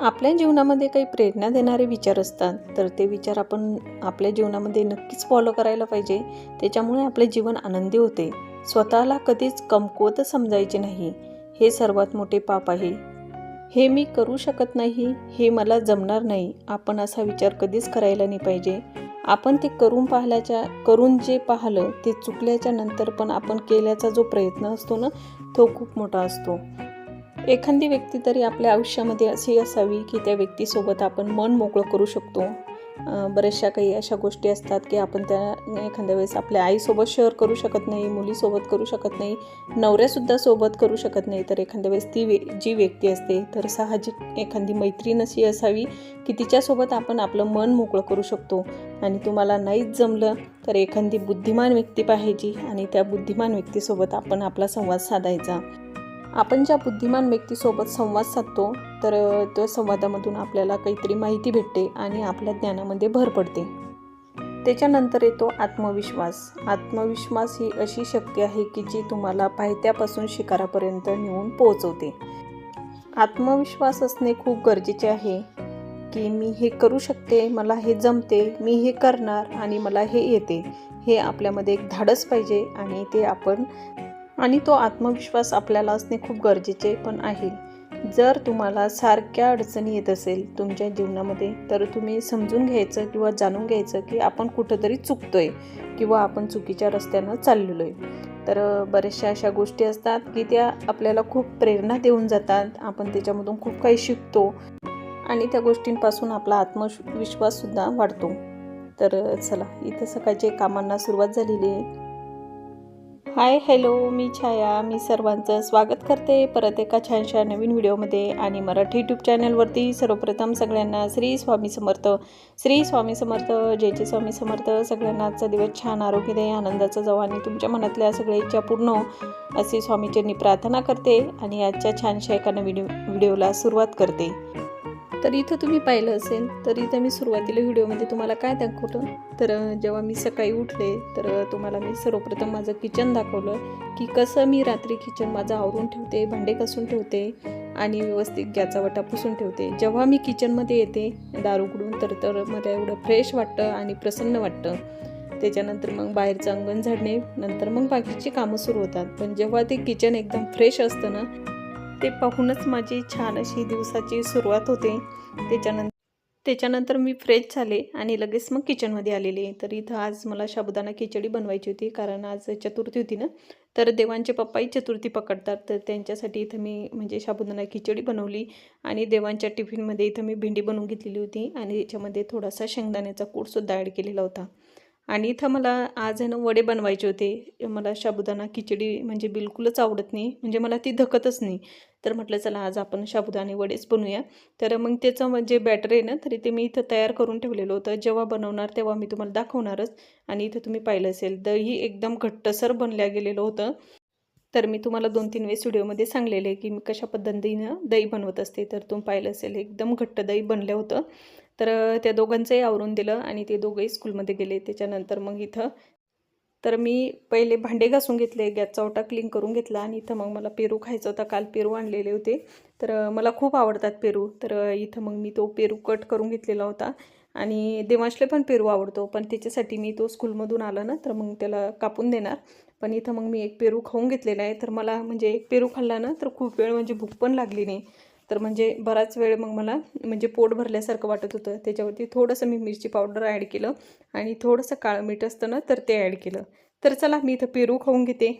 आपल्या जीवनामध्ये काही प्रेरणा देणारे विचार असतात तर ते विचार आपण आपल्या जीवनामध्ये नक्कीच फॉलो करायला पाहिजे. त्याच्यामुळे आपले जीवन आनंदी होते. स्वतःला कधीच कमकुवत समजायचे नाही. हे सर्वात मोठे पाप आहे. हे मी करू शकत नाही हे मला जमणार नाही. आपण असा विचार कधीच करायला नाही पाहिजे. आपण ते करून पाहिल्याच्या करून जे पाहिलं ते चुकल्याच्या नंतर पण आपण केल्याचा जो प्रयत्न असतो ना तो खूप मोठा असतो. एखादी व्यक्ती तरी आपल्या आयुष्यामध्ये अशी असावी की त्या व्यक्तीसोबत आपण मन मोकळं करू शकतो. बऱ्याचशा काही अशा गोष्टी असतात की आपण त्या एखाद्या वेळेस आपल्या आईसोबत शेअर करू शकत नाही मुलीसोबत करू शकत नाही नवऱ्यासुद्धा सोबत करू शकत नाही. तर एखाद्या वेळेस ती वे जी व्यक्ती असते तर साहजिक एखादी मैत्रीण अशी असावी की तिच्यासोबत आपण आपलं मन मोकळं करू शकतो. आणि तुम्हाला नाहीच जमलं तर एखादी बुद्धिमान व्यक्ती पाहायची आणि त्या बुद्धिमान व्यक्तीसोबत आपण आपला संवाद साधायचा. आपण ज्या बुद्धिमान व्यक्तीसोबत संवाद साधतो तर त्या संवादामधून आपल्याला काहीतरी माहिती भेटते आणि आपल्या ज्ञानामध्ये भर पडते. त्याच्यानंतर येतो आत्मविश्वास. आत्मविश्वास ही अशी शक्ती आहे की जी तुम्हाला पायथ्यापासून शिकारापर्यंत नेऊन पोहोचवते. आत्मविश्वास असणे खूप गरजेचे आहे की मी हे करू शकते मला हे जमते मी हे करणार आणि मला हे येते. हे आपल्यामध्ये एक धाडस पाहिजे आणि ते आपण आणि तो आत्मविश्वास आपल्याला असणे खूप गरजेचे पण आहे. जर तुम्हाला सारख्या अडचणी येत असेल तुमच्या जीवनामध्ये तर तुम्ही समजून घ्यायचं किंवा जाणून घ्यायचं की आपण कुठंतरी चुकतो आहे किंवा आपण चुकीच्या रस्त्यानं चाललेलो आहे तर बऱ्याचशा अशा गोष्टी असतात की त्या आपल्याला खूप प्रेरणा देऊन जातात. आपण त्याच्यामधून खूप काही शिकतो आणि त्या गोष्टींपासून आपला आत्मविश्वाससुद्धा वाढतो. तर चला इथं सकाळचे कामांना सुरुवात झालेली आहे. हाय हॅलो मी छाया. मी सर्वांचं स्वागत करते परत एका छानशा नवीन व्हिडिओमध्ये आणि मराठी यूट्यूब चॅनलवरती सर्वप्रथम सगळ्यांना श्री स्वामी समर्थ. श्री स्वामी समर्थ जय स्वामी समर्थ. सगळ्यांना आजचा दिवस छान आरोग्य दे आनंदाचा जाऊ आणि तुमच्या मनातल्या सगळ्या इच्छा पूर्ण हो, असे अशी स्वामीचरणी प्रार्थना करते आणि आजच्या छानशा एका नवीन व्हिडिओला सुरुवात करते. तर इथं तुम्ही पाहिलं असेल तर इथं मी सुरुवातीला व्हिडिओमध्ये तुम्हाला काय दाखवलं? तर जेव्हा मी सकाळी उठले तर तुम्हाला मी सर्वप्रथम माझं किचन दाखवलं की कसं मी रात्री किचन माझं आवरून ठेवते भांडे कसून ठेवते आणि व्यवस्थित गॅचा वटा पुसून ठेवते. जेव्हा मी किचनमध्ये येते दार उघडून तर तर मला एवढं फ्रेश वाटतं आणि प्रसन्न वाटतं. त्याच्यानंतर मग बाहेरचं अंगण झाडणे नंतर मग बाकीची कामं सुरू होतात. पण जेव्हा ते किचन एकदम फ्रेश असतं ना ते पाहूनच माझी छान अशी दिवसाची सुरुवात होते. त्याच्यानंतर त्याच्यानंतर मी फ्रेश झाले आणि लगेच मग किचनमध्ये आलेले. तर इथं आज मला साबुदाणा खिचडी बनवायची होती कारण आज चतुर्थी होती ना? तर देवांचे पप्पाही चतुर्थी पकडतात. तर त्यांच्यासाठी इथं मी म्हणजे साबुदाणा खिचडी बनवली आणि देवांच्या टिफिनमध्ये इथं मी भेंडी बनवून घेतलेली होती आणि याच्यामध्ये थोडासा शेंगदाण्याचा कूटसुद्धा ॲड केलेला होता. आणि इथं मला आज आहे ना वडे बनवायचे होते. मला साबुदाणा खिचडी म्हणजे बिलकुलच आवडत नाही. म्हणजे मला ती धकतच नाही. तर म्हटलं चला आज आपण साबुदाणे वडेच बनवूया. तर मग त्याचं म्हणजे बॅटर आहे ना तरी ते मी इथं तयार करून ठेवलेलं होतं. जेव्हा बनवणार तेव्हा मी तुम्हाला दाखवणारच. आणि इथं तुम्ही पाहिलं असेल दही एकदम घट्टसर बनल्या गेलेलं होतं. तर मी तुम्हाला दोन तीन वेळेस व्हिडिओमध्ये सांगलेले की मी कशा पद्धतीनं दही बनवत असते. तर तुम्ही पाहिलं असेल एकदम घट्ट दही बनलं होतं. तर त्या दोघांचंही आवरून दिलं आणि ते दोघंही स्कूलमध्ये गेले. त्याच्यानंतर मग इथं तर मी पहिले भांडे घासून घेतले गॅसचा ओटा क्लीन करून घेतला आणि इथं मग मला पेरू खायचा होता. काल पेरू आणलेले होते. तर मला खूप आवडतात पेरू. तर इथं मग मी तो पेरू कट करून घेतलेला होता आणि देवांशले पण पेरू आवडतो. पण त्याच्यासाठी मी तो स्कूलमधून आला ना तर मग त्याला कापून देणार. पण इथं मग मी एक पेरू खाऊन घेतलेला आहे. तर मला म्हणजे एक पेरू खाल्ला ना तर खूप वेळ म्हणजे भूक पण लागली नाही. तर म्हणजे बराच वेळ मग मला म्हणजे पोट भरल्यासारखं वाटत होतं. त्याच्यावरती थोडंसं मी मिरची पावडर ॲड केलं आणि थोडंसं काळं मीठ असतं ना तर ते ॲड केलं. तर चला मी इथं पेरू खाऊन घेते.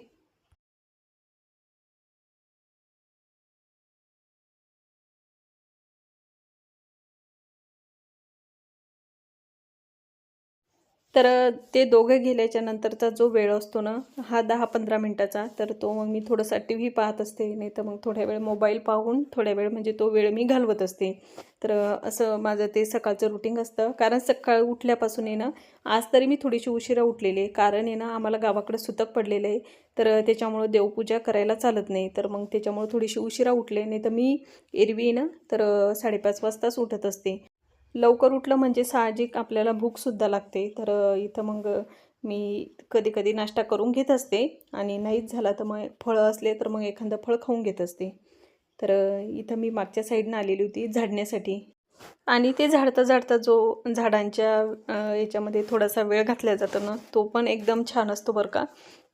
तर ते दोघं गेल्याच्या नंतरचा जो वेळ असतो ना हा दहा पंधरा मिनटाचा. तर तो मग मी थोडासा टी व्ही पाहत असते नाही तर मग थोड्या वेळ मोबाईल पाहून थोड्या वेळ म्हणजे तो वेळ मी घालवत असते. तर असं माझं ते सकाळचं रुटीन असतं. कारण सकाळ उठल्यापासून आहे ना आज तरी मी थोडीशी उशिरा उठलेली आहे. कारण आहे ना आम्हाला गावाकडे सुतक पडलेलं आहे. तर त्याच्यामुळं देवपूजा करायला चालत नाही. तर मग त्याच्यामुळं थोडीशी उशिरा उठले नाही तर मी एरवी ना तर साडेपाच वाजताच उठत असते. लवकर उठलं म्हणजे साहजिक आपल्याला भूकसुद्धा लागते. तर इथं मग मी कधी कधी नाश्ता करून घेत असते आणि नाहीच झाला तर मग फळं असले तर मग एखादं फळ खाऊन घेत असते. तर इथं मी मागच्या साईडनं आलेली होती झाडण्यासाठी. आणि ते झाडता झाडता जो झाडांच्या याच्यामध्ये थोडासा वेळ घातला जातो ना तो पण एकदम छान असतो बरं का.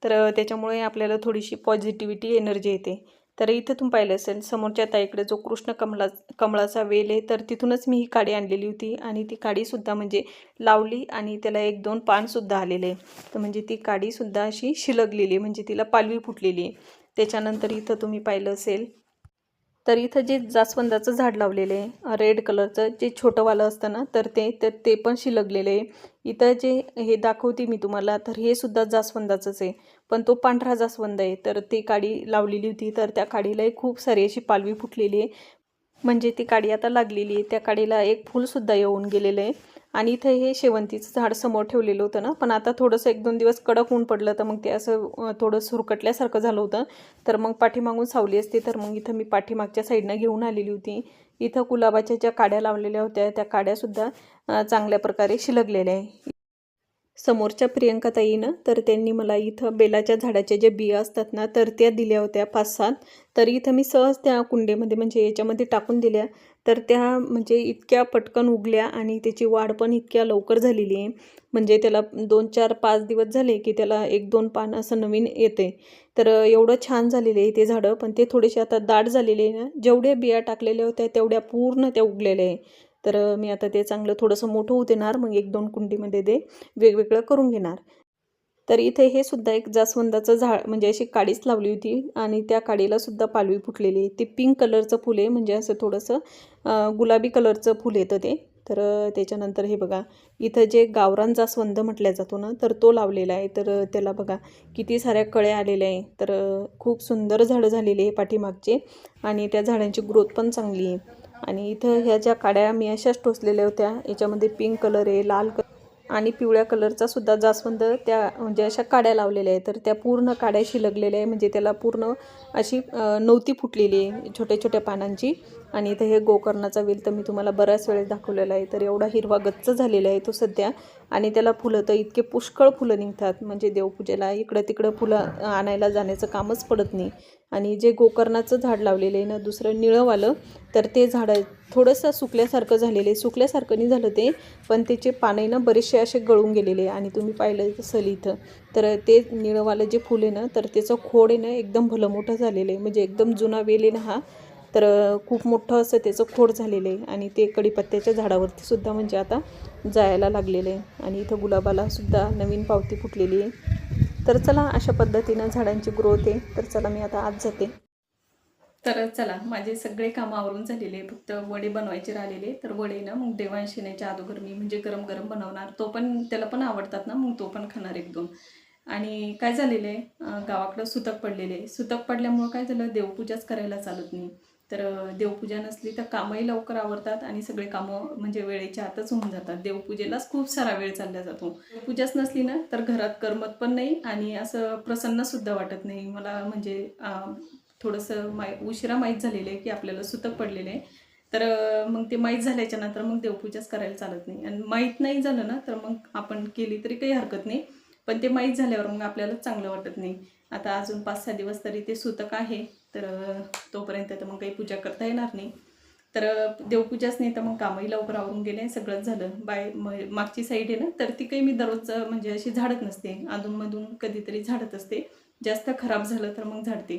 तर त्याच्यामुळे आपल्याला थोडीशी पॉझिटिव्हिटी एनर्जी येते. तर इथं तुम्ही पाहिलं असेल समोरच्या ताईकडे जो कृष्ण कमला कमळाचा वेल आहे तर तिथूनच मी ही काडी आणलेली होती आणि ती काडीसुद्धा म्हणजे लावली आणि त्याला एक दोन पानसुद्धा आलेले आहे. तर म्हणजे ती काडीसुद्धा अशी शिलगलेली आहे म्हणजे तिला पालवी फुटलेली आहे. त्याच्यानंतर इथं तुम्ही पाहिलं असेल तर इथं जे जास्वंदाचं झाड लावलेलं आहे रेड कलरचं जे छोटंवालं असतं ना तर ते तर ते पण शिलगलेलं आहे. इथं जे हे दाखवते मी तुम्हाला तर हे सुद्धा जास्वंदाचंच आहे. पण तो पांढरा जास्वंद आहे. तर ती काडी लावलेली होती. तर त्या काडीलाही खूप सारी अशी पालवी फुटलेली आहे. म्हणजे ती काडी आता लागलेली आहे. त्या काडीला एक फूलसुद्धा येऊन गेलेलं आहे. आणि इथं हे शेवंतीचं झाड समोर ठेवलेलं होतं ना. पण आता थोडंसं एक दोन दिवस कडक ऊन पडलं तर मग ते असं थोडं सुरकटल्यासारखं झालं होतं. तर मग पाठीमागून सावली असते. तर मग इथं मी पाठीमागच्या साईडनं घेऊन आलेली होती. इथं गुलाबाच्या ज्या काड्या लावलेल्या होत्या त्या काड्यासुद्धा चांगल्या प्रकारे शिलगलेल्या आहे. समोरच्या प्रियंका ताईनं तर त्यांनी मला इथं बेलाच्या झाडाच्या ज्या बिया असतात ना तर त्या दिल्या होत्या पाच सात. तर इथं मी सहज त्या कुंडीमध्ये म्हणजे याच्यामध्ये टाकून दिल्या. तर त्या म्हणजे इतक्या पटकन उगल्या आणि त्याची वाढ पण इतक्या लवकर झालेली आहे. म्हणजे त्याला दोन चार पाच दिवस झाले की त्याला एक दोन पान असं नवीन येते. तर एवढं छान झालेलं आहे ते झाडं पण ते थोडेसे आता दाट झालेले आहे ना. जेवढ्या बिया टाकलेल्या होत्या तेवढ्या पूर्ण त्या उगलेल्या आहे. तर मी आता ते चांगलं थोडंसं मोठं होऊ देणार मग एक दोन कुंडीमध्ये ते वेगवेगळं करून घेणार. तर इथे हे सुद्धा एक जास्वंदाचं झाड म्हणजे अशी काडीच लावली होती आणि त्या काडीला सुद्धा पालवी फुटलेली आहे. ते पिंक कलरचं फुल आहे म्हणजे असं थोडंसं गुलाबी कलरचं फुल येतं ते. तर त्याच्यानंतर हे बघा इथं जे गावरान जास्वंद म्हटल्या जातो ना तर तो लावलेला आहे. तर त्याला बघा किती साऱ्या कळ्या आलेल्या आहे. तर खूप सुंदर झाडं झालेली आहे पाठीमागचे आणि त्या झाडांची ग्रोथ पण चांगली आहे. आणि इथं ह्या ज्या काड्या मी अशाच टोचलेल्या होत्या याच्यामध्ये पिंक कलर आहे लाल कलर आणि पिवळ्या कलरचा सुद्धा जास्वंद त्या म्हणजे अशा काड्या लावलेल्या आहे तर त्या पूर्ण काड्याशी लगलेल्या आहे म्हणजे त्याला पूर्ण अशी नव्हती नवती फुटलेली आहे छोट्या छोट्या पानांची. आणि इथं हे गोकर्णाचा वेल तर मी तुम्हाला बऱ्याच वेळेस दाखवलेला आहे तर एवढा हिरवा गच्च झालेला आहे तो सध्या. आणि त्याला फुलं तर इतके पुष्कळ फुलं निघतात म्हणजे देवपूजेला इकडं तिकडं फुलं आणायला जाण्याचं कामच पडत नाही. आणि जे गोकर्णाचं झाड लावलेलं आहे ना दुसरं निळंवालं तर ते झाड थोडंसं सुकल्यासारखं झालेलं आहे. सुकल्यासारखं नाही झालं ते पण त्याचे पाने ना बरेचसे असे गळून गेलेले आहे. आणि तुम्ही पाहिलं असेल इथं तर ते निळंवालं जे फुल आहे ना तर त्याचं खोड आहे ना एकदम भलं मोठं झालेलं आहे. म्हणजे एकदम जुना वेल आहे ना हा तर खूप मोठं असं त्याचं खोड झालेलं आहे आणि ते कडीपत्त्याच्या झाडावरती सुद्धा म्हणजे आता जायला लागलेलं आहे. आणि इथं गुलाबाला सुद्धा नवीन पावती फुटलेली आहे. तर चला अशा पद्धतीनं झाडांची ग्रोथ आहे. तर चला मी आता आज जाते. तर चला माझे सगळे कामं आवरून झालेले आहे. फक्त वडे बनवायचे राहिलेले तर वडे ना मग देवांश येण्याच्या अगोदर मी म्हणजे गरम गरम बनवणार. तो पण त्याला पण आवडतात ना मग तो पण खाणार एक दोन आणि काय झालेलं आहे? गावाकडं सुतक पडलेले आहे. सुतक पडल्यामुळं काय झालं? देवपूजाच करायला चालत नाही. तर देवपूजा नसली तर कामही लवकर आवरतात आणि सगळे कामं म्हणजे वेळेच्या आतच होऊन जातात. देवपूजेलाच खूप सारा वेळ चालला जातो. पूजाच नसली ना तर घरात करमत पण नाही आणि असं प्रसन्नसुद्धा वाटत नाही. मला म्हणजे थोडंसं माय उशिरा माहीत झालेलं आहे की आपल्याला सुतक पडलेलं आहे. तर मग ते माहीत झाल्याच्यानंतर मग देवपूजाच करायला चालत नाही. आणि माहीत नाही झालं ना तर मग आपण केली तरी काही हरकत नाही. पण ते माहीत झाल्यावर मग आपल्याला चांगलं वाटत नाही. आता अजून पाच सहा दिवस तरी ते सुतक आहे. तर तोपर्यंत तर मग काही पूजा करता येणार नाही. तर देवपूजाच नाही तर मग कामही लवकर आवरून गेले सगळंच झालं. बाय मागची साईड आहे ना तर ती काही मी दररोज म्हणजे अशी झाडत नसते. अधूनमधून कधीतरी झाडत असते. जास्त खराब झालं तर मग झाडते.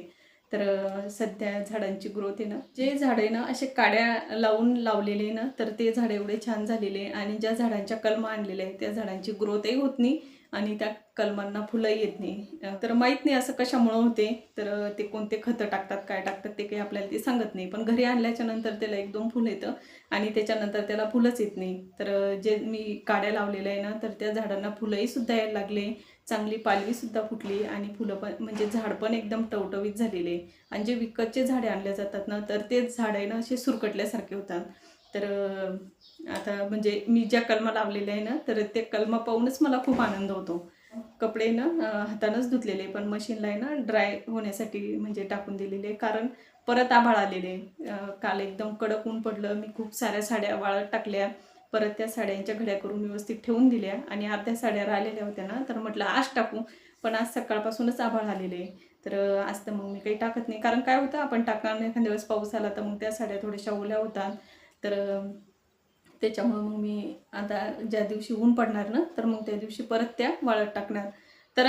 तर सध्या झाडांची ग्रोथ आहे ना जे झाड आहे ना असे काड्या लावून लावलेले ना तर ते झाड एवढे छान झालेले आणि ज्या झाडांच्या कलमा आणलेल्या आहेत त्या झाडांची ग्रोथही होत नाही. आणि त्या कलमांना फुलंही येत नाही. तर माहीत नाही असं कशामुळं होते. तर ते कोणते खतं टाकतात काय टाकतात ते काही आपल्याला ते सांगत नाही. पण घरी आणल्याच्या नंतर त्याला एक दोन फुलं येतं आणि त्याच्यानंतर त्याला फुलंच येत नाही. तर जे मी काड्या लावलेल्या आहे ना तर त्या झाडांना फुलंही सुद्धा यायला लागले. चांगली पालवीसुद्धा फुटली आणि फुलं पण म्हणजे झाड पण एकदम टवटवीत झालेले. आणि जे विकतचे झाडे आणले जातात ना तर तेच झाड आहे ना असे सुरकटल्यासारखे होतात. तर आता म्हणजे मी ज्या कलमा लावलेल्या आहे ना तर ते कलमा पाहूनच मला खूप आनंद होतो. कपडे ना हातानंच धुतलेले पण मशीनला आहे ना ड्राय होण्यासाठी म्हणजे टाकून दिलेले कारण परत आभाळ आलेले काल एकदम कडक ऊन पडलं मी खूप साऱ्या साड्या वाळत टाकल्या. परत त्या साड्यांच्या घड्या करून व्यवस्थित ठेवून दिल्या. आणि अर्ध्या साड्या राहिलेल्या होत्या ना तर म्हटलं आज टाकू पण आज सकाळपासूनच आभाळ आलेले तर आज तर मग मी काही टाकत नाही. कारण काय होतं आपण टाकणार नाही एखाद्या वेळेस पाऊस आला तर मग त्या साड्या थोड्याशा ओल्या होतात. तर त्याच्यामुळं मग मी आता ज्या दिवशी ऊन पडणार ना तर मग त्या दिवशी परत त्या वाळत टाकणार. तर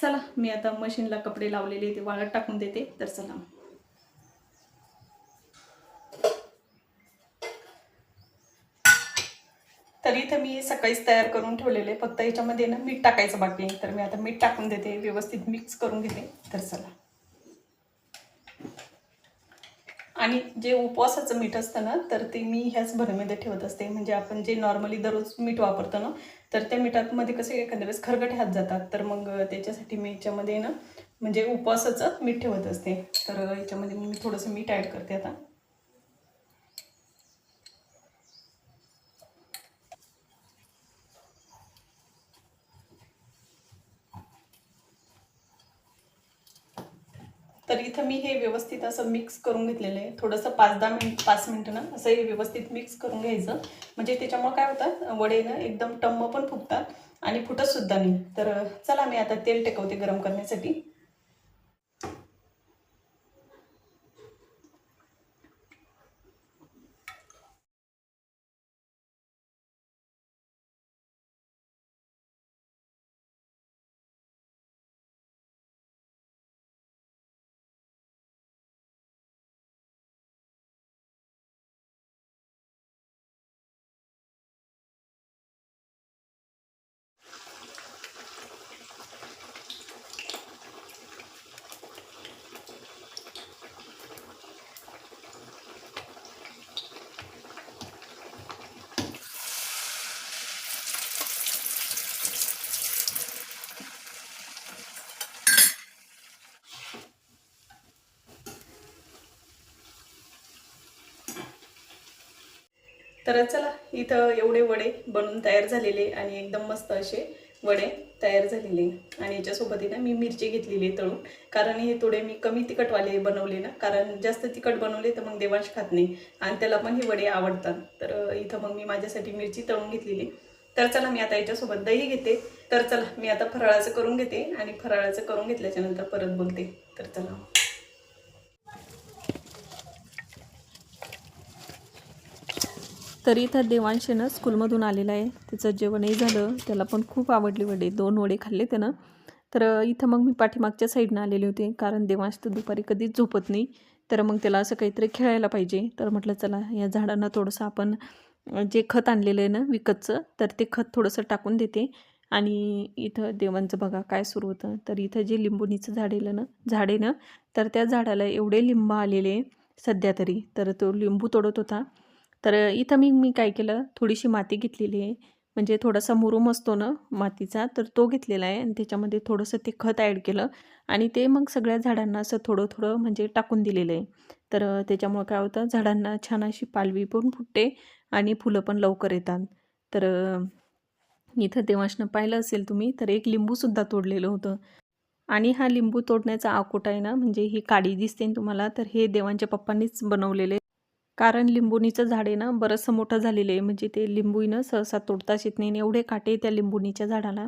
चला मी आता मशीनला कपडे लावलेले ते वाळत टाकून देते. तर चला तर इथं मी सकाळीच तयार करून ठेवलेले. फक्त याच्यामध्ये ना मीठ टाकायचं बाकी तर मी आता मीठ टाकून देते. व्यवस्थित मिक्स करून घेते. तर चला. आणि जे उपवासाचं मीठ असतं ना तर ते मी ह्याच भरणीमध्ये ठेवत असते. म्हणजे आपण जे नॉर्मली दररोज मीठ वापरतो ना तर त्या मिठामध्ये कसे एखाद्या वेळेस खरगट हात जातात. तर मग त्याच्यासाठी मी याच्यामध्ये ना म्हणजे उपवासाचं मीठ ठेवत असते. तर याच्यामध्ये मी थोडंसं मीठ ॲड करते आता. तर इथं मी हे व्यवस्थित असं मिक्स करून घेतलेलं आहे. थोडंसं पाच दहा मिनिट पाच मिनटं ना असं हे व्यवस्थित मिक्स करून घ्यायचं. म्हणजे त्याच्यामुळे काय होतं वडे ना एकदम टम्म पण फुगतात आणि फुटत सुद्धा नाही. तर चला मी आता तेल टेकवते गरम करण्यासाठी. तर चला इथं एवढे वडे बनून तयार झालेले आणि एकदम मस्त असे वडे तयार झालेले. आणि याच्यासोबतही ना मी मिरची घेतलेली आहे तळून. कारण हे थोडे मी कमी तिखटवाले बनवले ना. कारण जास्त तिखट बनवले तर मग देवांश खात नाही. आणि त्याला पण हे वडे आवडतात. तर इथं मग मी माझ्यासाठी मिरची तळून घेतलेली तर चला मी आता याच्यासोबत दही घेते. तर चला मी आता फराळाचं करून घेते आणि फराळाचं करून घेतल्याच्यानंतर परत बोलते. तर चला. तरी इथं ना स्कूलमधून आलेलं आहे. त्याचं जेवणही झालं. त्याला पण खूप आवडली वडे. दोन वडे खाल्ले त्यानं. तर इथं मग मी पाठीमागच्या साईडनं आलेले होते. कारण देवांश तर दुपारी कधीच झोपत नाही. तर मग त्याला असं काहीतरी खेळायला पाहिजे. तर म्हटलं चला या झाडांना थोडंसं आपण जे खत आणलेलं आहे ना विकतचं तर ते खत थोडंसं टाकून देते. आणि इथं देवांचं बघा काय सुरू होतं. तर इथं जे लिंबुनीचं झाड येलं ना झाड आहे ना तर त्या झाडाला एवढे लिंब आलेले सध्या तरी. तर तो लिंबू तोडत होता. तर इथं मी मी काय केलं? थोडीशी माती घेतलेली आहे. म्हणजे थोडासा मुरूम असतो ना मातीचा तर तो घेतलेला आहे आणि त्याच्यामध्ये थोडंसं ते खत ॲड केलं आणि ते मग सगळ्या झाडांना असं थोडं थोडं म्हणजे टाकून दिलेलं आहे. तर त्याच्यामुळं काय होतं? झाडांना छान अशी पालवी पण फुटते आणि फुलं पण लवकर येतात. तर इथं देवाशनं पाहिलं असेल तुम्ही तर एक लिंबूसुद्धा तोडलेलं होतं. आणि हा लिंबू तोडण्याचा आकोटा आहे ना म्हणजे ही काडी दिसते तुम्हाला तर हे देवांच्या पप्पांनीच बनवलेले कारण लिंबुणीचं झाड आहे ना बरंचसं मोठं झालेलं आहे. म्हणजे ते लिंबूनं सहसा तोडताच येत नाही एवढे काटे त्या लिंबुणीच्या झाडाला.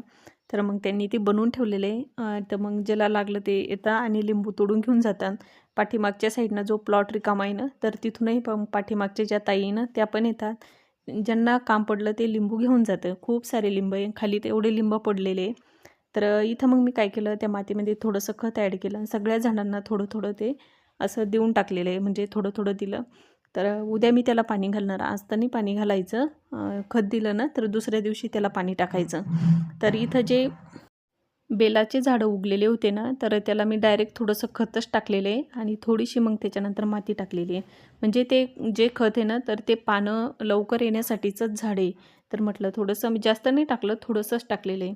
तर मग त्यांनी ते बनवून ठेवलेले आहे. तर मग ज्याला लागलं ते येतात आणि लिंबू तोडून घेऊन जातात. पाठीमागच्या साईडनं जो प्लॉट रिकामा आहे ना तर तिथूनही पण पाठीमागच्या ज्या ताई ना त्या पण येतात. ज्यांना काम पडलं ते लिंबू घेऊन जातं. खूप सारे लिंब आहे. खाली ते एवढे लिंब पडलेले तर इथं मग मी काय केलं त्या मातीमध्ये थोडंसं खत ॲड केलं. सगळ्या झाडांना थोडं थोडं ते असं देऊन टाकलेलं आहे. म्हणजे थोडं थोडं दिलं. तर उद्या मी त्याला पाणी घालणार. आज तर नाही पाणी घालायचं. खत दिलं ना तर दुसऱ्या दिवशी त्याला पाणी टाकायचं. तर इथं जे बेलाचे झाडं उगलेले होते ना तर त्याला मी डायरेक्ट थोडंसं खतच टाकलेलं आहे आणि थोडीशी मग त्याच्यानंतर माती टाकलेली आहे. म्हणजे ते जे खत आहे ना तर ते पानं लवकर येण्यासाठीचंच झाड आहे. तर म्हटलं थोडंसं मी जास्त नाही टाकलं थोडंसंच टाकलेलं आहे.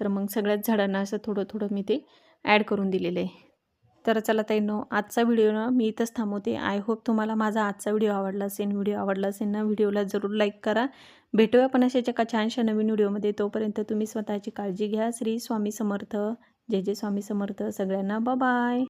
तर मग सगळ्याच झाडांना असं थोडं थोडं मी ते ॲड करून दिलेलं आहे. तर चला ताईनो आजचा व्हिडिओ ना मी इथंच थांबवते. आय होप तुम्हाला माझा आजचा व्हिडिओ आवडला असेल. व्हिडिओ आवडला असेल ना व्हिडिओला जरूर लाईक करा. भेटूया पण अशाच्या एका छानशा नवीन व्हिडिओमध्ये. तोपर्यंत तुम्ही स्वतःची काळजी घ्या. श्री स्वामी समर्थ. जय जय स्वामी समर्थ सगळ्यांना. बाय